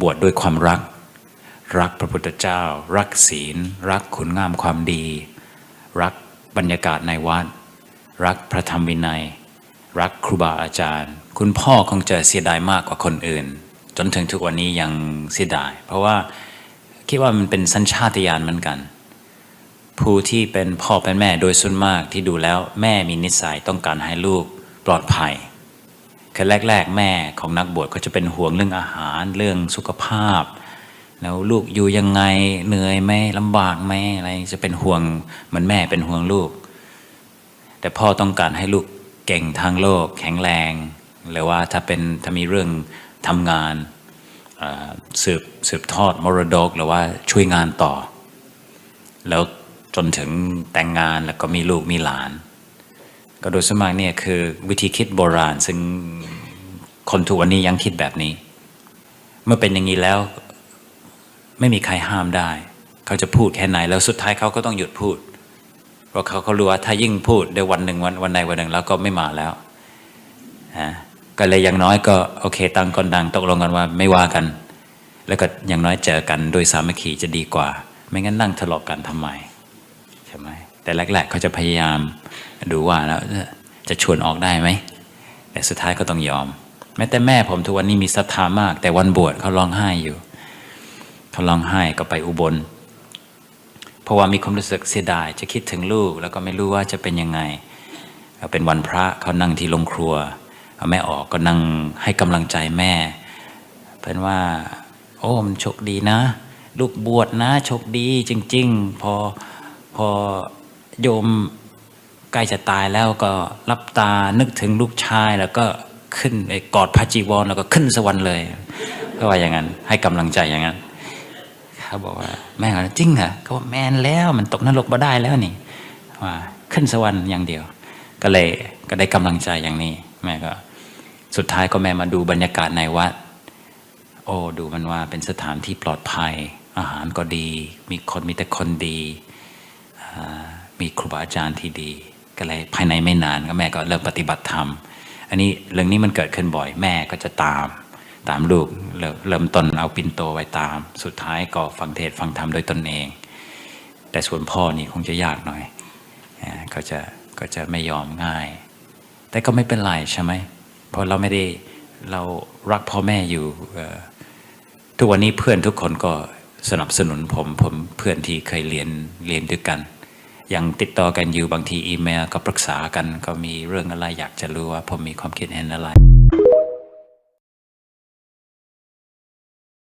บวชดด้วยความรัก รักพระพุทธเจ้า รักศีล รักคุณงามความดี รักบรรยากาศในวัด รักพระธรรมวินัย รักครูบาอาจารย์ คุณพ่อคงจะเสียดายมากกว่าคนอื่น จนถึงทุกวันนี้ยังเสียดาย เพราะว่าคิดว่ามันเป็นสัญชาตญาณเหมือนกัน ผู้ที่เป็นพ่อเป็นแม่โดยส่วนมากที่ดูแล้วแม่มีนิสัยต้องการให้ลูกปลอดภัย คือแรก ๆ แม่ของนักบวชก็จะเป็นห่วงเรื่องอาหารเรื่องสุขภาพ แล้วลูกอยู่ยังไงเหนื่อยไหมลำบากไหมอะไรจะเป็นห่วงเหมือนแม่เป็นห่วงลูก แต่พ่อต้องการให้ลูกเก่งทางโลก แข็งแรงหรือว่าถ้าเป็นถ้ามีเรื่องทำงานเสืบสืบทอดมรดกหรือว่าช่วยงานต่อ แล้วจนถึงแต่งงานแล้วก็มีลูกมีหลาน ก็โดยสมากเนี่ยคือวิธีคิดโบราณซึ่ง คนทุกวันนี้ยังคิดแบบนี้ เมื่อเป็นอย่างนี้แล้ว ไม่มีใครห้ามได้ เขาจะพูดแค่ไหนแล้วสุดท้ายเขาก็ต้องหยุดพูด เพราะเขาเขารู้ว่าถ้ายิ่งพูดเดี๋ยววันหนึ่งวันวันใดวันหนึ่งแล้วก็ไม่มาแล้วนะก็เลยอย่างน้อยก็โอเคตั้งคนดังตกลงกันว่าไม่ว่ากัน แล้วก็อย่างน้อยเจอกันโดยสามัคคีจะดีกว่า ไม่งั้นนั่งทะเลาะกันทำไมใช่ไหมแต่แรกๆเขาจะพยายามดูว่าแล้วจะชวนออกได้ไหมแต่สุดท้ายก็ต้องยอม แม้แต่แม่ผมทุกวันนี้มีศรัทธามาก แต่วันบวชเขาร้องไห้อยู่เขาร้องไห้ก็ไปอุบล เพราะว่ามีความรู้สึกเสียดาย จะคิดถึงลูก แล้วก็ไม่รู้ว่าจะเป็นยังไงเป็นวันพระเขานั่งที่โรงครัวแม่ออกก็นั่งให้กำลังใจแม่เป็นว่า โอ้มันโชคดีนะ ลูกบวชนะโชคดีจริง ๆ พอพอโยมใกล้จะตายแล้วก็รับตานึกถึงลูกชายแล้วก็ ขึ้นไอ้กอดพระจีวรแล้วก็ขึ้นสวรรค์เลยก็ว่าอย่างนั้น ให้กำลังใจอย่างนั้นเขาบอกว่า แม่ก็จริงเหรอเขาบอกแมนแล้วมันตกนรกมาได้แล้วนี่ว่าขึ้นสวรรค์อย่างเดียว ก็เลยก็ได้กำลังใจอย่างนี้ แม่ก็ สุดท้ายก็แม่มาดูบรรยากาศในวัด โอ้ดูมันว่าเป็นสถานที่ปลอดภัย อาหารก็ดี มีคนมีแต่คนดี มีครูบาอาจารย์ที่ดี ก็เลยภายในไม่นานก็แม่ก็เริ่มปฏิบัติธรรม อันนี้เรื่องนี้มันเกิดขึ้นบ่อยแม่ก็จะตามตามลูกเริ่มต้นเอาปินโตไว้ตาม สุดท้ายก็ฟังเทศฟังธรรมโดยตนเอง แต่ส่วนพ่อนี่คงจะยากหน่อยอ่าก็จะก็จะไม่ยอมง่าย แต่ก็ไม่เป็นไรใช่ไหมเพราะเราไม่ได้เรารักพ่อแม่อยู่ทุกวันนี้เพื่อนทุกคนก็สนับสนุนผมผมเพื่อนที่เคยเรียนเรียนด้วยกัน ยังติดต่อกันอยู่บางทีอีเมลก็ปรึกษากัน ก็มีเรื่องอะไรอยากจะรู้ว่าผมมีความคิดเห็นอะไร